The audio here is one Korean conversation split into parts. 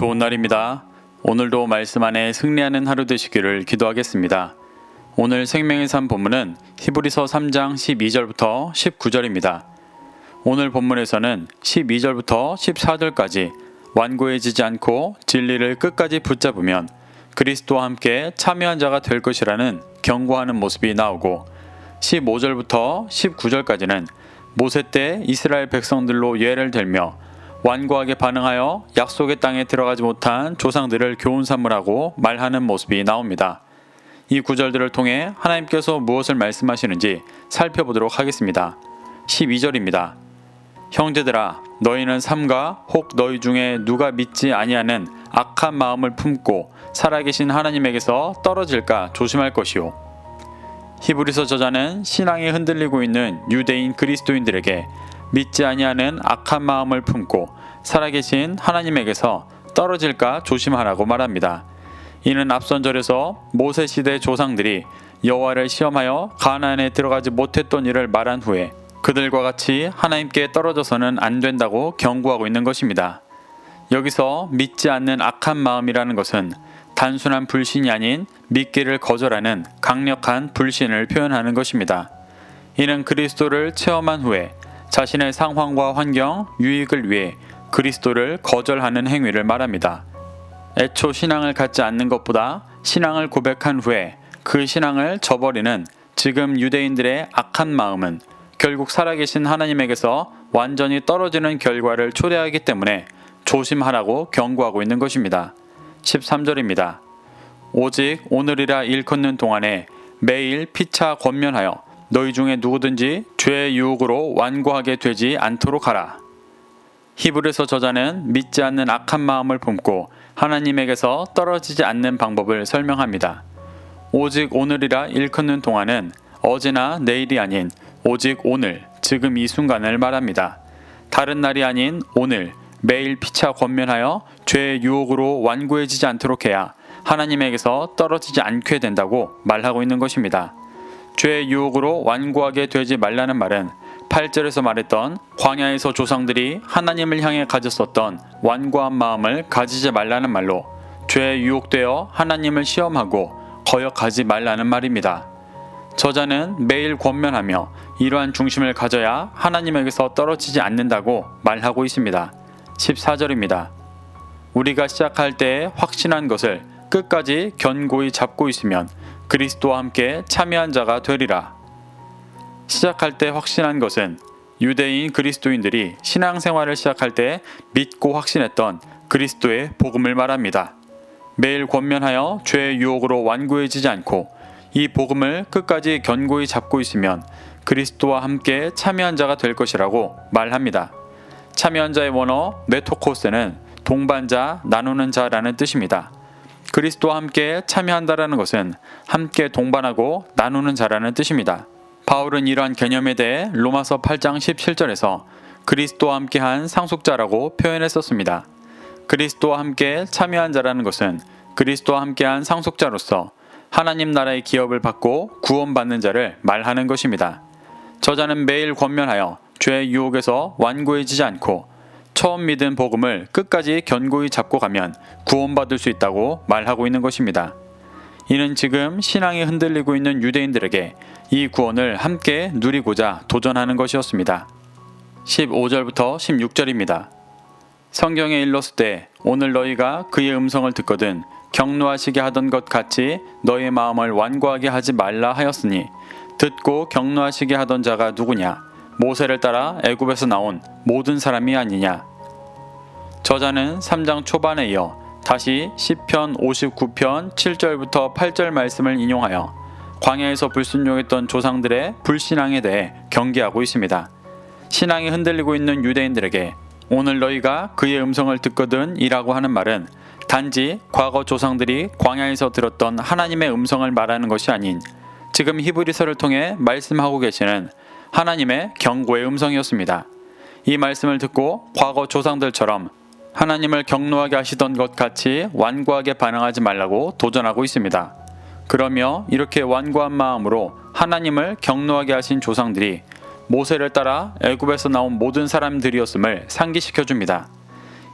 좋은 날입니다. 오늘도 말씀 안에 승리하는 하루 되시기를 기도하겠습니다. 오늘 생명의 삶 본문은 히브리서 3장 12절부터 19절입니다. 오늘 본문에서는 12절부터 14절까지 완고해지지 않고 진리를 끝까지 붙잡으면 그리스도와 함께 참여한 자가 될 것이라는 경고하는 모습이 나오고 15절부터 19절까지는 모세 때 이스라엘 백성들로 예를 들며 완고하게 반응하여 약속의 땅에 들어가지 못한 조상들을 교훈 삼으라고 말하는 모습이 나옵니다. 이 구절들을 통해 하나님께서 무엇을 말씀하시는지 살펴보도록 하겠습니다. 12절입니다. 형제들아 너희는 삼가 혹 너희 중에 누가 믿지 아니하는 악한 마음을 품고 살아계신 하나님에게서 떨어질까 조심할 것이요 히브리서 저자는 신앙이 흔들리고 있는 유대인 그리스도인들에게 믿지 아니하는 악한 마음을 품고 살아계신 하나님에게서 떨어질까 조심하라고 말합니다. 이는 앞선 절에서 모세 시대 조상들이 여호와를 시험하여 가나안에 들어가지 못했던 일을 말한 후에 그들과 같이 하나님께 떨어져서는 안 된다고 경고하고 있는 것입니다. 여기서 믿지 않는 악한 마음이라는 것은 단순한 불신이 아닌 믿기를 거절하는 강력한 불신을 표현하는 것입니다. 이는 그리스도를 체험한 후에 자신의 상황과 환경, 유익을 위해 그리스도를 거절하는 행위를 말합니다. 애초 신앙을 갖지 않는 것보다 신앙을 고백한 후에 그 신앙을 저버리는 지금 유대인들의 악한 마음은 결국 살아계신 하나님에게서 완전히 떨어지는 결과를 초래하기 때문에 조심하라고 경고하고 있는 것입니다. 13절입니다. 오직 오늘이라 일컫는 동안에 매일 피차 권면하여 너희 중에 누구든지 죄의 유혹으로 완고하게 되지 않도록 하라. 히브리서 저자는 믿지 않는 악한 마음을 품고 하나님에게서 떨어지지 않는 방법을 설명합니다. 오직 오늘이라 일컫는 동안은 어제나 내일이 아닌 오직 오늘, 지금 이 순간을 말합니다. 다른 날이 아닌 오늘, 매일 피차 권면하여 죄의 유혹으로 완고해지지 않도록 해야 하나님에게서 떨어지지 않게 된다고 말하고 있는 것입니다. 죄의 유혹으로 완고하게 되지 말라는 말은 8절에서 말했던 광야에서 조상들이 하나님을 향해 가졌었던 완고한 마음을 가지지 말라는 말로 죄에 유혹되어 하나님을 시험하고 거역하지 말라는 말입니다. 저자는 매일 권면하며 이러한 중심을 가져야 하나님에게서 떨어지지 않는다고 말하고 있습니다. 14절입니다. 우리가 시작할 때 확신한 것을 끝까지 견고히 잡고 있으면 그리스도와 함께 참여한 자가 되리라. 시작할 때 확신한 것은 유대인 그리스도인들이 신앙생활을 시작할 때 믿고 확신했던 그리스도의 복음을 말합니다. 매일 권면하여 죄의 유혹으로 완고해지지 않고 이 복음을 끝까지 견고히 잡고 있으면 그리스도와 함께 참여한 자가 될 것이라고 말합니다. 참여한 자의 원어 메토코스는 동반자, 나누는 자라는 뜻입니다. 그리스도와 함께 참여한다라는 것은 함께 동반하고 나누는 자라는 뜻입니다. 바울은 이러한 개념에 대해 로마서 8장 17절에서 그리스도와 함께한 상속자라고 표현했었습니다. 그리스도와 함께 참여한 자라는 것은 그리스도와 함께한 상속자로서 하나님 나라의 기업을 받고 구원받는 자를 말하는 것입니다. 저자는 매일 권면하여 죄의 유혹에서 완고해지지 않고 처음 믿은 복음을 끝까지 견고히 잡고 가면 구원받을 수 있다고 말하고 있는 것입니다. 이는 지금 신앙이 흔들리고 있는 유대인들에게 이 구원을 함께 누리고자 도전하는 것이었습니다. 15절부터 16절입니다. 성경에 일렀을 때 오늘 너희가 그의 음성을 듣거든 경노하시게 하던 것 같이 너의 마음을 완고하게 하지 말라 하였으니 듣고 경노하시게 하던 자가 누구냐 모세를 따라 애굽에서 나온 모든 사람이 아니냐 저자는 3장 초반에 이어 다시 시편 59편 7절부터 8절 말씀을 인용하여 광야에서 불순종했던 조상들의 불신앙에 대해 경계하고 있습니다. 신앙이 흔들리고 있는 유대인들에게 오늘 너희가 그의 음성을 듣거든 이라고 하는 말은 단지 과거 조상들이 광야에서 들었던 하나님의 음성을 말하는 것이 아닌 지금 히브리서를 통해 말씀하고 계시는 하나님의 경고의 음성이었습니다. 이 말씀을 듣고 과거 조상들처럼 하나님을 경노하게 하시던 것 같이 완고하게 반응하지 말라고 도전하고 있습니다. 그러며 이렇게 완고한 마음으로 하나님을 경노하게 하신 조상들이 모세를 따라 애굽에서 나온 모든 사람들이었음을 상기시켜 줍니다.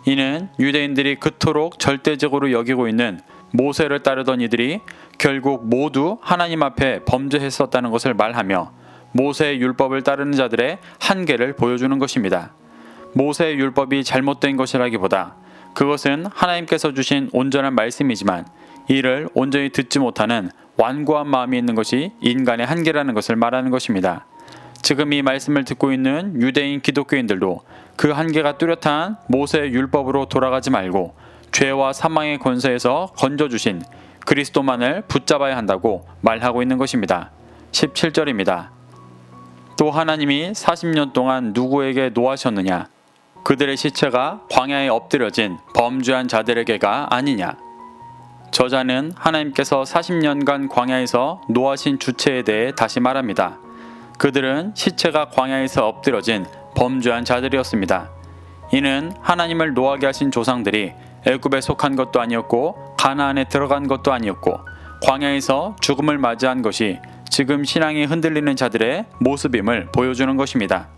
이는 유대인들이 그토록 절대적으로 여기고 있는 모세를 따르던 이들이 결국 모두 하나님 앞에 범죄했었다는 것을 말하며 모세의 율법을 따르는 자들의 한계를 보여주는 것입니다. 모세의 율법이 잘못된 것이라기보다 그것은 하나님께서 주신 온전한 말씀이지만 이를 온전히 듣지 못하는 완고한 마음이 있는 것이 인간의 한계라는 것을 말하는 것입니다. 지금 이 말씀을 듣고 있는 유대인 기독교인들도 그 한계가 뚜렷한 모세의 율법으로 돌아가지 말고 죄와 사망의 권세에서 건져주신 그리스도만을 붙잡아야 한다고 말하고 있는 것입니다. 17절입니다. 또 하나님이 40년 동안 누구에게 노하셨느냐? 그들의 시체가 광야에 엎드려진 범죄한 자들에게가 아니냐? 저자는 하나님께서 40년간 광야에서 노하신 주체에 대해 다시 말합니다. 그들은 시체가 광야에서 엎드려진 범죄한 자들이었습니다. 이는 하나님을 노하게 하신 조상들이 애굽에 속한 것도 아니었고 가나안에 들어간 것도 아니었고 광야에서 죽음을 맞이한 것이 지금 신앙이 흔들리는 자들의 모습임을 보여주는 것입니다.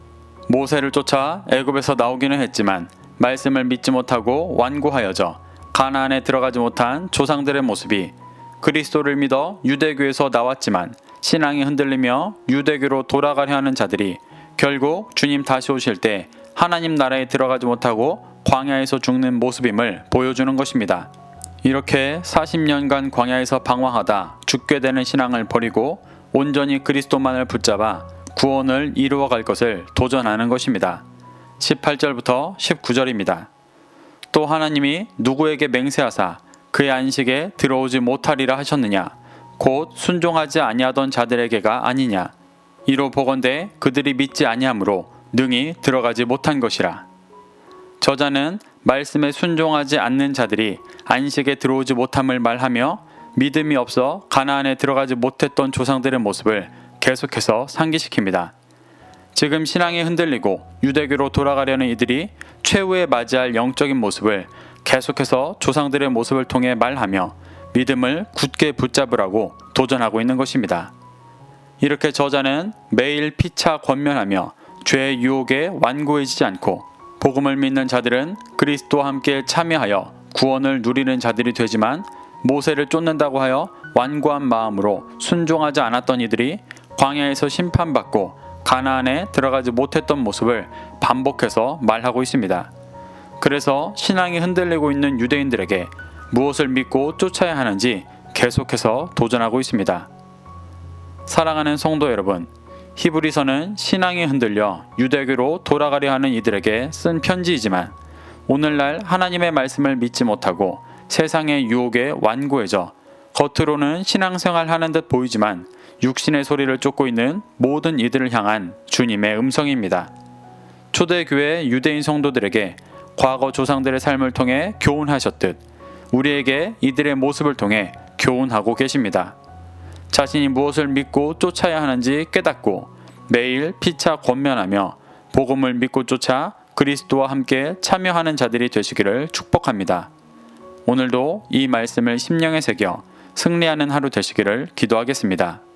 모세를 쫓아 애굽에서 나오기는 했지만 말씀을 믿지 못하고 완고하여져 가나안에 들어가지 못한 조상들의 모습이 그리스도를 믿어 유대교에서 나왔지만 신앙이 흔들리며 유대교로 돌아가려 하는 자들이 결국 주님 다시 오실 때 하나님 나라에 들어가지 못하고 광야에서 죽는 모습임을 보여주는 것입니다. 이렇게 40년간 광야에서 방황하다 죽게 되는 신앙을 버리고 온전히 그리스도만을 붙잡아 구원을 이루어 갈 것을 도전하는 것입니다. 18절부터 19절입니다. 또 하나님이 누구에게 맹세하사 그의 안식에 들어오지 못하리라 하셨느냐 곧 순종하지 아니하던 자들에게가 아니냐 이로 보건대 그들이 믿지 아니하므로 능히 들어가지 못한 것이라 저자는 말씀에 순종하지 않는 자들이 안식에 들어오지 못함을 말하며 믿음이 없어 가나안에 들어가지 못했던 조상들의 모습을 계속해서 상기시킵니다. 지금 신앙이 흔들리고 유대교로 돌아가려는 이들이 최후에 맞이할 영적인 모습을 계속해서 조상들의 모습을 통해 말하며 믿음을 굳게 붙잡으라고 도전하고 있는 것입니다. 이렇게 저자는 매일 피차 권면하며 죄의 유혹에 완고해지지 않고 복음을 믿는 자들은 그리스도와 함께 참여하여 구원을 누리는 자들이 되지만 모세를 쫓는다고 하여 완고한 마음으로 순종하지 않았던 이들이 광야에서 심판받고 가나안에 들어가지 못했던 모습을 반복해서 말하고 있습니다. 그래서 신앙이 흔들리고 있는 유대인들에게 무엇을 믿고 쫓아야 하는지 계속해서 도전하고 있습니다. 사랑하는 성도 여러분, 히브리서는 신앙이 흔들려 유대교로 돌아가려 하는 이들에게 쓴 편지이지만 오늘날 하나님의 말씀을 믿지 못하고 세상의 유혹에 완고해져 겉으로는 신앙생활 하는 듯 보이지만 육신의 소리를 쫓고 있는 모든 이들을 향한 주님의 음성입니다. 초대교회 유대인 성도들에게 과거 조상들의 삶을 통해 교훈하셨듯 우리에게 이들의 모습을 통해 교훈하고 계십니다. 자신이 무엇을 믿고 쫓아야 하는지 깨닫고 매일 피차 권면하며 복음을 믿고 쫓아 그리스도와 함께 참여하는 자들이 되시기를 축복합니다. 오늘도 이 말씀을 심령에 새겨 승리하는 하루 되시기를 기도하겠습니다.